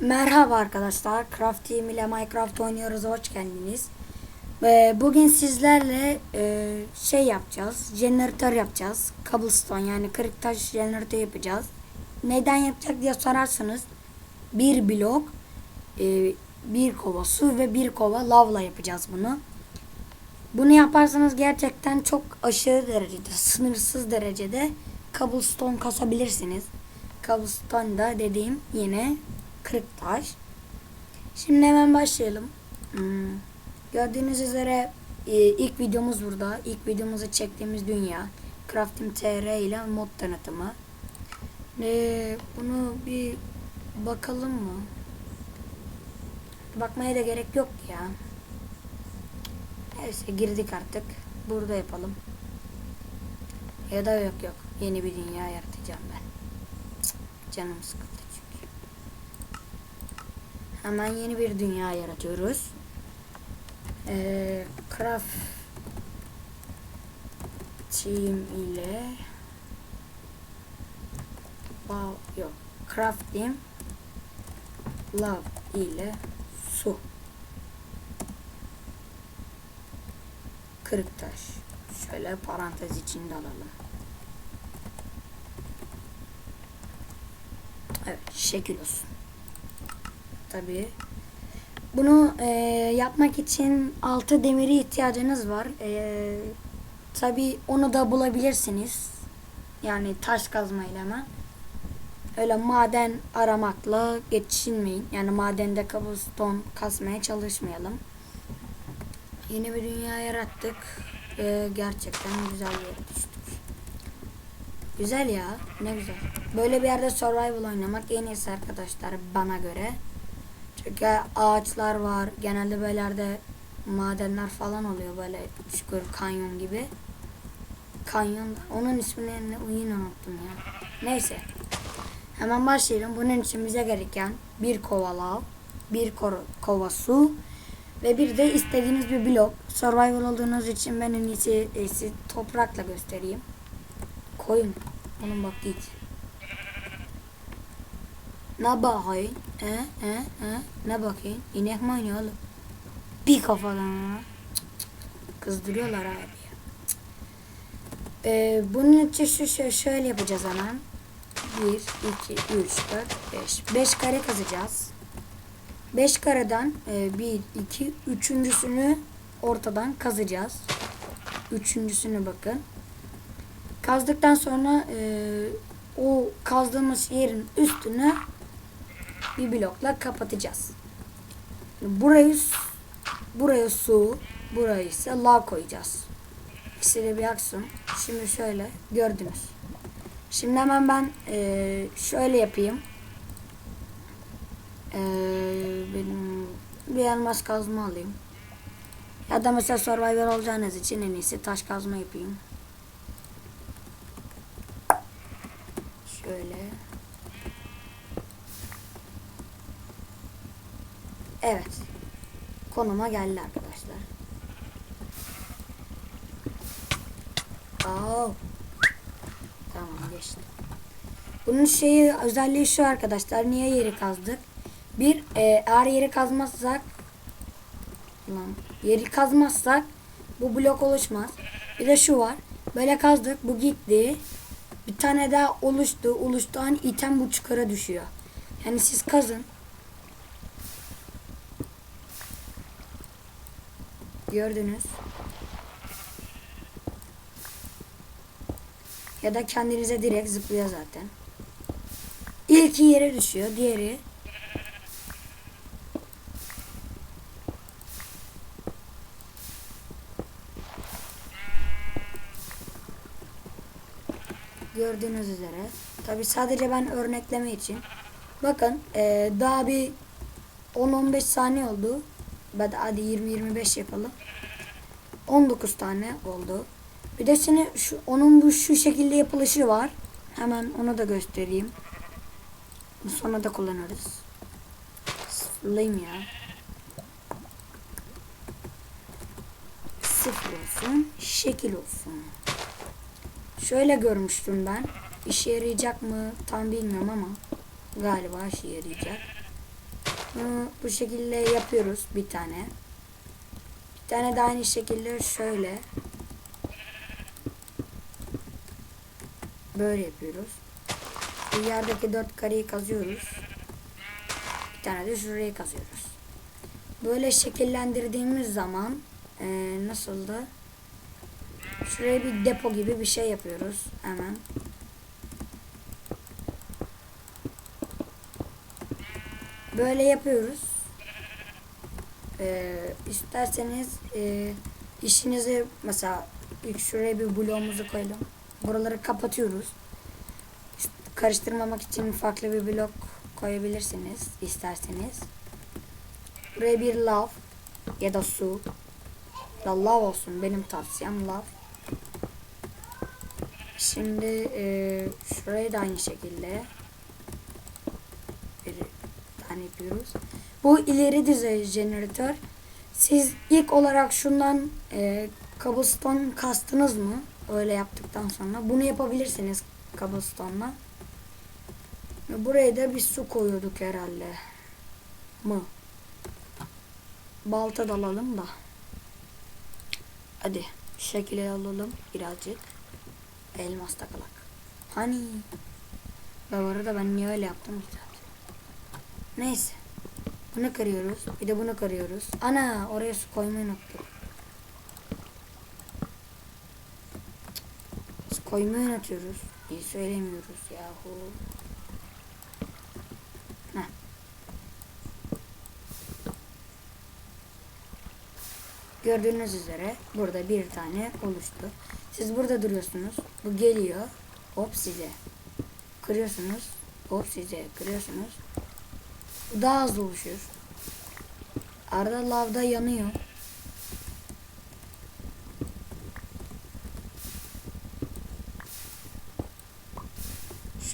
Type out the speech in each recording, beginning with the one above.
Merhaba arkadaşlar. Craft Team ile Minecraft oynuyoruz. Hoş geldiniz. Ee, bugün sizlerle e, şey yapacağız. Jeneratör yapacağız. Cobblestone yani kırık taş jeneratör yapacağız. Neden yapacak diye sorarsanız bir blok, e, bir kova su ve bir kova lavla yapacağız bunu. Bunu yaparsanız gerçekten çok aşırı derecede, sınırsız derecede cobblestone kasabilirsiniz. Cobblestone da dediğim yine kırık taş. Şimdi hemen başlayalım. Hmm. Gördüğünüz üzere e, ilk videomuz burada. İlk videomuzu çektiğimiz dünya. Crafting TR ile mod tanıtımı. E, bunu bir bakalım mı? Bakmaya da gerek yok ya. Neyse girdik artık. Burada yapalım. Ya da yok yok. Yeni bir dünya yaratacağım ben. Canım sıkıldı. Hemen yeni bir dünya yaratıyoruz. Ee, craft team ile wow, yok. Craft team love ile su. Kırık taş. Şöyle parantez içinde alalım. Evet şekil olsun tabii bunu e, yapmak için altı demiri ihtiyacınız var. E, tabi onu da bulabilirsiniz. Yani taş kazmayla hemen. Öyle maden aramakla geçinmeyin. Yani madende cobblestone kasmaya çalışmayalım. Yeni bir dünya yarattık. E, gerçekten güzel bir yere düştük. Güzel ya. Ne güzel. Böyle bir yerde survival oynamak en iyisi arkadaşlar bana göre. Çünkü ağaçlar var. Genelde böyle yerde madenler falan oluyor böyle çukur kanyon gibi. Kanyon onun ismini ne uyun unuttum ya. Neyse. Hemen başlayalım. Bunun için bize gereken bir kova lav, bir kova su ve bir de istediğiniz bir blok. Survival olduğunuz için ben en iyisi e, toprakla göstereyim. Koyun. Oğlum bak git. Ne bakayım? E, e, e. Ne bakayım? İnek mi oynuyor oğlum? Bir kafadan. Kızdırıyorlar abi. Ee, bunun için şu şu- şöyle yapacağız hemen. 1, 2, 3, 4, 5. 5 kare kazacağız. 5 kareden 1, 2, üçüncüsünü ortadan kazacağız. Üçüncüsünü bakın. Kazdıktan sonra e, o kazdığımız yerin üstünü bir blokla kapatacağız. Burayı buraya su, buraya ise lav koyacağız. İkisi de bir aksın. Şimdi şöyle gördünüz. Şimdi hemen ben eee, şöyle yapayım. Eee, benim bir elmas kazma alayım. Ya da mesela survivor olacağınız için en iyisi taş kazma yapayım. Şöyle. Evet. Konuma geldi arkadaşlar. Aa. Tamam geçti. Bunun şeyi özelliği şu arkadaşlar. Niye yeri kazdık? Bir e, eğer yeri kazmazsak lan yeri kazmazsak bu blok oluşmaz. Bir de şu var. Böyle kazdık bu gitti. Bir tane daha oluştu. Oluştuğun item bu çukura düşüyor. Yani siz kazın. Gördünüz. Ya da kendinize direkt zıplıyor zaten. İlki yere düşüyor. Diğeri gördüğünüz üzere. Tabi sadece ben örnekleme için. Bakın eee, daha bir 10-15 saniye oldu. Hadi, hadi 20-25 yapalım. 19 tane oldu. Bir de seni şu, onun bu şu şekilde yapılışı var. Hemen onu da göstereyim. Sonra da kullanırız. Sıfırlayayım ya. Sıfır olsun. Şekil olsun. Şöyle görmüştüm ben. İşe yarayacak mı tam bilmiyorum ama galiba işe yarayacak. Bu şekilde yapıyoruz bir tane. Bir tane de aynı şekilde şöyle. Böyle yapıyoruz. Bu yerdeki dört kareyi kazıyoruz. Bir tane de şurayı kazıyoruz. Böyle şekillendirdiğimiz zaman eee nasıldı? Şuraya bir depo gibi bir şey yapıyoruz hemen. Böyle yapıyoruz. Ee, isterseniz e, işinizi mesela ilk şuraya bir bloğumuzu koyalım. Buraları kapatıyoruz. İşte karıştırmamak için farklı bir blok koyabilirsiniz isterseniz. Buraya bir lav ya da su. Da lav olsun benim tavsiyem lav. Şimdi e, şurayı da aynı şekilde bir tane yapıyoruz. Bu ileri düzey jeneratör. Siz ilk olarak şundan e, cobblestone kastınız mı? Öyle yaptıktan sonra bunu yapabilirsiniz cobblestone'la. Buraya da bir su koyuyorduk herhalde. Mı? Balta da alalım da. Hadi şekil alalım birazcık. Elmas takalak. Hani? Bu arada ben niye öyle yaptım ki. Neyse. Bunu kırıyoruz. Bir de bunu kırıyoruz. Ana oraya su koymayı unuttuk. Su koymayı unutuyoruz. İyi söylemiyoruz yahu. Gördüğünüz üzere burada bir tane oluştu. Siz burada duruyorsunuz. Bu geliyor. Hop size. Kırıyorsunuz. Hop size. Kırıyorsunuz. Daha hızlı oluşuyor. Arada lavda yanıyor.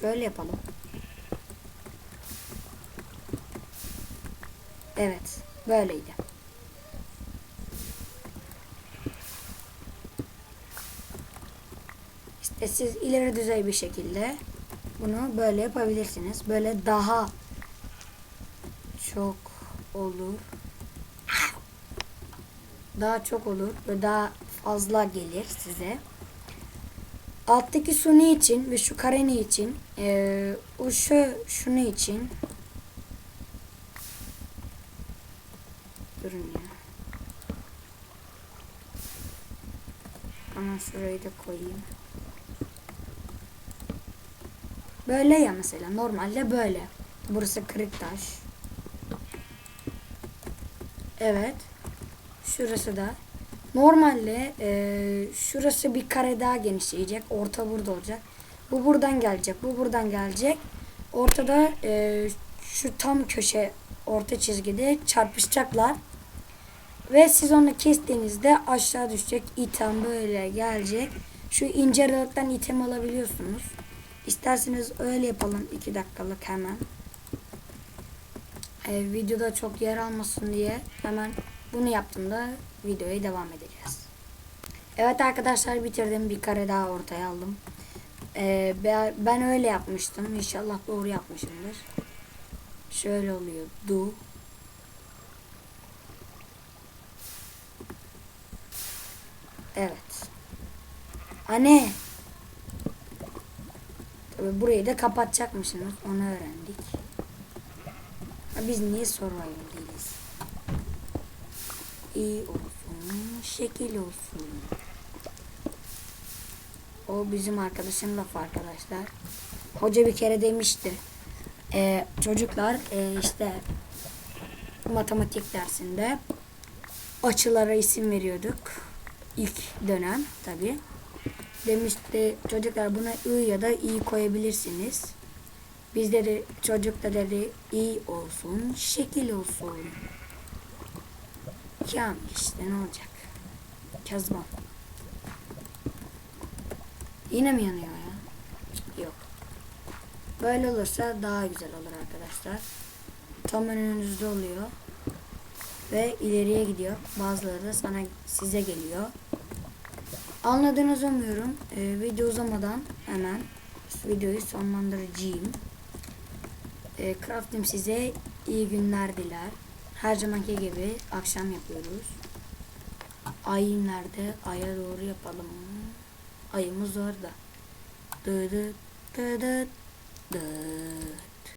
Şöyle yapalım. Evet. Böyleydi. İşte siz ileri düzey bir şekilde bunu böyle yapabilirsiniz. Böyle daha çok olur. Daha çok olur ve daha fazla gelir size. Alttaki su ne için ve şu kare ne için? Ee, o şu şunu için. Durun ya. Ama şurayı da koyayım. Böyle ya mesela normalde böyle. Burası kırık taş. Evet. Şurası da. Normalde e, şurası bir kare daha genişleyecek. Orta burada olacak. Bu buradan gelecek. Bu buradan gelecek. Ortada e, şu tam köşe orta çizgide çarpışacaklar. Ve siz onu kestiğinizde aşağı düşecek. item böyle gelecek. Şu ince aralıktan item alabiliyorsunuz. İsterseniz öyle yapalım 2 dakikalık hemen. Ee, videoda çok yer almasın diye hemen bunu yaptığımda videoya devam edeceğiz. Evet arkadaşlar bitirdim. Bir kare daha ortaya aldım. Ben, ben öyle yapmıştım. İnşallah doğru yapmışımdır. Şöyle oluyor. Du. Evet. Anne. Tabii burayı da kapatacakmışsınız. Onu öğrendik. Biz niye survival değiliz? İyi olsun, şekil olsun. O bizim arkadaşın lafı arkadaşlar. Hoca bir kere demişti. Ee, çocuklar e, işte matematik dersinde açılara isim veriyorduk. İlk dönem tabi. Demişti çocuklar buna I ya da I koyabilirsiniz. Biz dedi çocuk da dedi iyi olsun, şekil olsun. Kamil işte ne olacak? Kezban. Yine mi yanıyor ya? Yok. Böyle olursa daha güzel olur arkadaşlar. Tam önünüzde oluyor. Ve ileriye gidiyor. Bazıları da sana size geliyor. Anladığınızı umuyorum. Ee, video uzamadan hemen videoyu sonlandıracağım. Ee, craftim size iyi günler diler. Her zamanki gibi akşam yapıyoruz. Ay nerede? Ay'a doğru yapalım. Ayımız orada. Dı dı dı dı dı